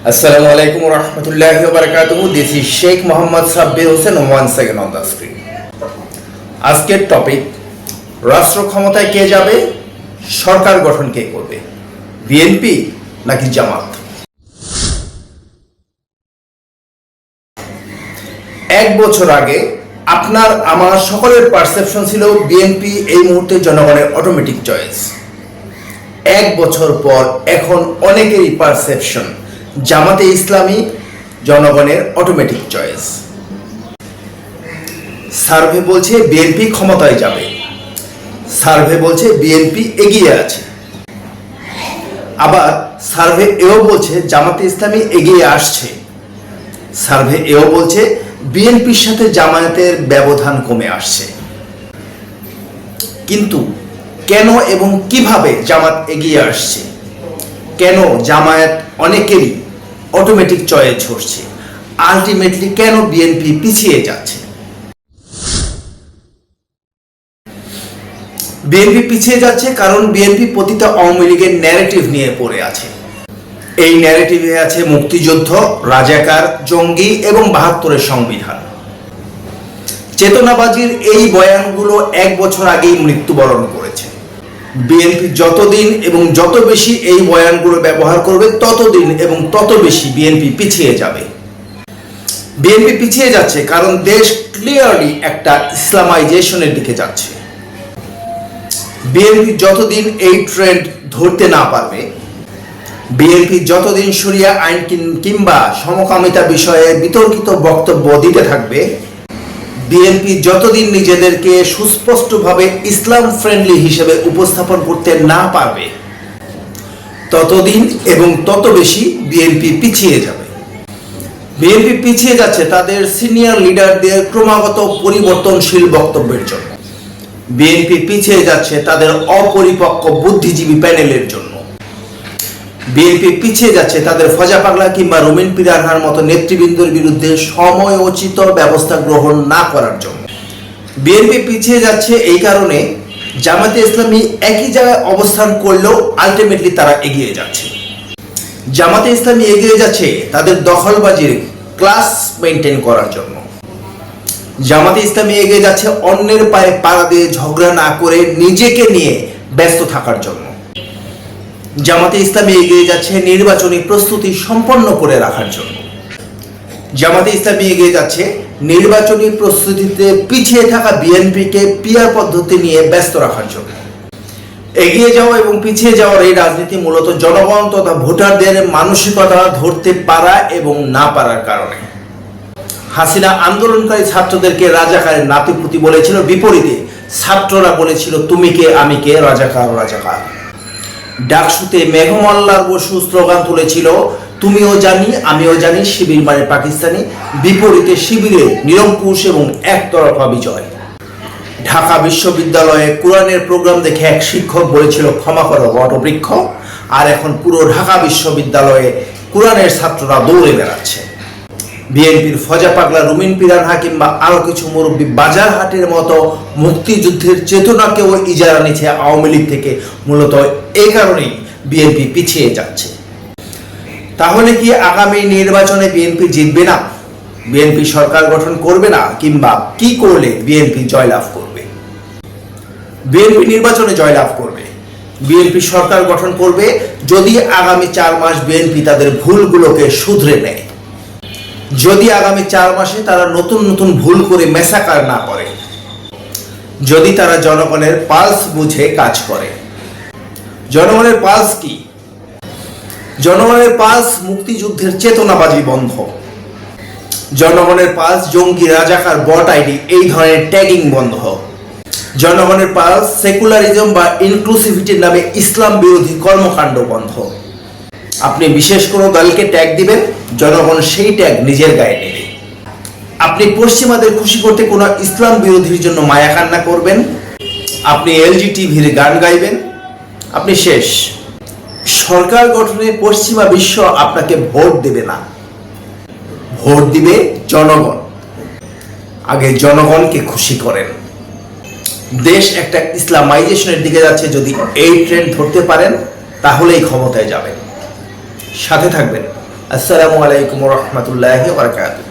Assalamu alaikum warahmatullahi wabarakatuh. This is Sheikh Muhammad Sabbir Hussain once again on the screen. আজকের topic রাষ্ট্র ক্ষমতায় কে যাবে সরকার গঠন কে করবে বিএনপি নাকি জামাত এক বছর আগে আপনার, আমার সকলের পারসেপশন ছিল বিএনপি এই মুহূর্তে জনগণের অটোমেটিক চয়েস এক বছর পর এখন অনেকেরই পারসেপশন জামাতে ইসলামী জনগণের অটোমেটিক চয়েস সার্ভে বলছে বিএনপি ক্ষমতায় যাবে। সার্ভে বলছে বিএনপি এগিয়ে আছে। আবার সার্ভে এও বলছে জামাতে ইসলামী এগিয়ে আসছে। সার্ভে এও বলছে বিএনপির সাথে জামায়াতের ব্যবধান কমে আসছে। কিন্তু কেন এবং কীভাবে জামাত এগিয়ে আসছে? কেন জামায়াত অনেকেরই অটোমেটিক চয়েস হচ্ছে আলটিমেটলি কেন বিএনপি পিছিয়ে যাচ্ছে? বিএনপি পিছিয়ে যাচ্ছে কারণ বিএনপি প্রতিটা আওয়ামী লীগের ন্যারেটিভ নিয়ে পড়ে আছে। এই ন্যারেটিভে আছে মুক্তিযুদ্ধ, রাজাকার, জঙ্গি এবং বাহাত্তরের সংবিধান। চেতনাবাজির এই বয়ানগুলো এক বছর আগেই মৃত্যুবরণ করেছে। বিএনপি যতদিন এবং যত বেশি এই বয়ানগুলো ব্যবহার করবে, ততদিন এবং তত বেশি বিএনপি পিছিয়ে যাবে। বিএনপি পিছিয়ে যাচ্ছে কারণ দেশ ক্লিয়ারলি একটা ইসলামাইজেশনের দিকে যাচ্ছে। বিএনপি যতদিন এই ট্রেন্ড ধরতে না পারবে, বিএনপি যতদিন সরিয়া আইন কিংবা সমকামিতা বিষয়ে বিতর্কিত বক্তব্য দিতে থাকবে বিএনপি যতদিন নিজেদেরকে সুস্পষ্টভাবে ইসলাম ফ্রেন্ডলি হিসেবে উপস্থাপন করতে না পারবে, ততদিন এবং তত বেশি বিএনপি পিছিয়ে যাবে। বিএনপি পিছিয়ে যাচ্ছে তাদের সিনিয়র লিডারদের ক্রমাগত পরিবর্তনশীল বক্তব্যের জন্য। বিএনপি পিছিয়ে যাচ্ছে তাদের অপরিপক্ক বুদ্ধিজীবী প্যানেলের জন্য। বিএনপি পিছিয়ে যাচ্ছে, তাদের ফজা পাগলা কিংবা রুমিন পিরানহার মতো নেতৃবৃন্দর বিরুদ্ধে সময়োচিত ব্যবস্থা গ্রহণ না করার জন্য। বিএনপি পিছিয়ে যাচ্ছে এই কারণে জামাতে ইসলামী একই জায়গায় অবস্থান করলেও আলটিমেটলি তারা এগিয়ে যাচ্ছে। জামাতে ইসলামী এগিয়ে যাচ্ছে তাদের দখলবাজির ক্লাস মেনটেন করার জন্য। জামাতে ইসলামী এগিয়ে যাচ্ছে অন্যের পায়ে পাড়া দিয়ে ঝগড়া না করে নিজেকে নিয়ে ব্যস্ত থাকার জন্য। জামাতে ইসলামী এগিয়ে যাচ্ছে নির্বাচনী প্রস্তুতি সম্পন্ন করে রাখার জন্য। জামাতে ইসলামী এগিয়ে যাচ্ছে নির্বাচনী প্রস্তুতিতে পিছিয়ে থাকা বিএনপিকে পিয়ার পদ্ধতি নিয়ে ব্যস্ত রাখার জন্য। এগিয়ে যাওয়া এবং পিছিয়ে যাওয়ার এই রাজনীতি মূলত জনগণ তথা ভোটারদের মানসিকতা ধরতে পারা এবং না পারার কারণে। হাসিনা আন্দোলনকারী ছাত্রদেরকে রাজাকারের নাতিপুতি বলেছিল, বিপরীতে ছাত্ররা বলেছিল, তুমি কে, আমি কে, রাজাকার রাজাকার। ডাকসুতে মেঘমল্লার বসু স্লোগান তুলেছিল, তুমিও জানি, আমিও জানি, শিবির মানে পাকিস্তানি। বিপরীতে শিবিরে নিরঙ্কুশ এবং একতরফা বিজয়। ঢাকা বিশ্ববিদ্যালয়ে কোরআনের প্রোগ্রাম দেখে এক শিক্ষক বলেছিল, ক্ষমা করো বটবৃক্ষ। আর এখন পুরো ঢাকা বিশ্ববিদ্যালয়ে কোরআনের ছাত্ররা দৌড়ে বেড়াচ্ছে। বিএনপির ফজা পাগলা রুমিন পিরানহা কিংবা আরও কিছু মুরব্বী বাজার হাটের মতো মুক্তিযুদ্ধের চেতনাকেও ইজারা নিচ্ছে আওয়ামী লীগ থেকে, মূলত এই কারণেই বিএনপি পিছিয়ে যাচ্ছে। তাহলে কি আগামী নির্বাচনে বিএনপি জিতবে না? বিএনপি সরকার গঠন করবে না কিংবা কি করলে বিএনপি জয়লাভ করবে? বিএনপি নির্বাচনে জয়লাভ করবে। বিএনপি সরকার গঠন করবে যদি আগামী চার মাস বিএনপি তাদের ভুলগুলোকে শুধরে নেয়। যদি আগামী চার মাসে তারা নতুন নতুন ভুল করে মেসাকার না করে। যদি তারা জনগণের পালস বুঝে কাজ করে। জনগণের পাস কি? জনগণের পাস মুক্তিযুদ্ধের চেতনাবাজি বন্ধ। জনগণের পাস জঙ্গি রাজাকার বট আইডি, এই ধরনের ট্যাগিং বন্ধ। জনগণের পাস সেকুলারিজম বা ইনক্লুসিভিটির নামে ইসলাম বিরোধী কর্মকাণ্ড বন্ধ। আপনি বিশেষ কোনো দলকে ট্যাগ দিবেন? জনগণ সেই ট্যাগ নিজের গায়ে নেবে। আপনি পশ্চিমাদের খুশি করতে কোনো ইসলাম বিরোধীর জন্য মায়া কান্না করবেন? আপনি এলজি টিভির গান গাইবেন? আপনি শেষ। সরকার গঠনে পশ্চিমা বিশ্ব আপনাকে ভোট দেবে না। ভোট দিবে জনগণ। আগে জনগণকে খুশি করেন। দেশ একটা ইসলামাইজেশনের দিকে যাচ্ছে, যদি এই ট্রেন্ড ধরতে পারেন, তাহলেই ক্ষমতায় যাবেন। সাথে থাকবেন। আসসালামু আলাইকুম রহমতুল্লাহ বরকাত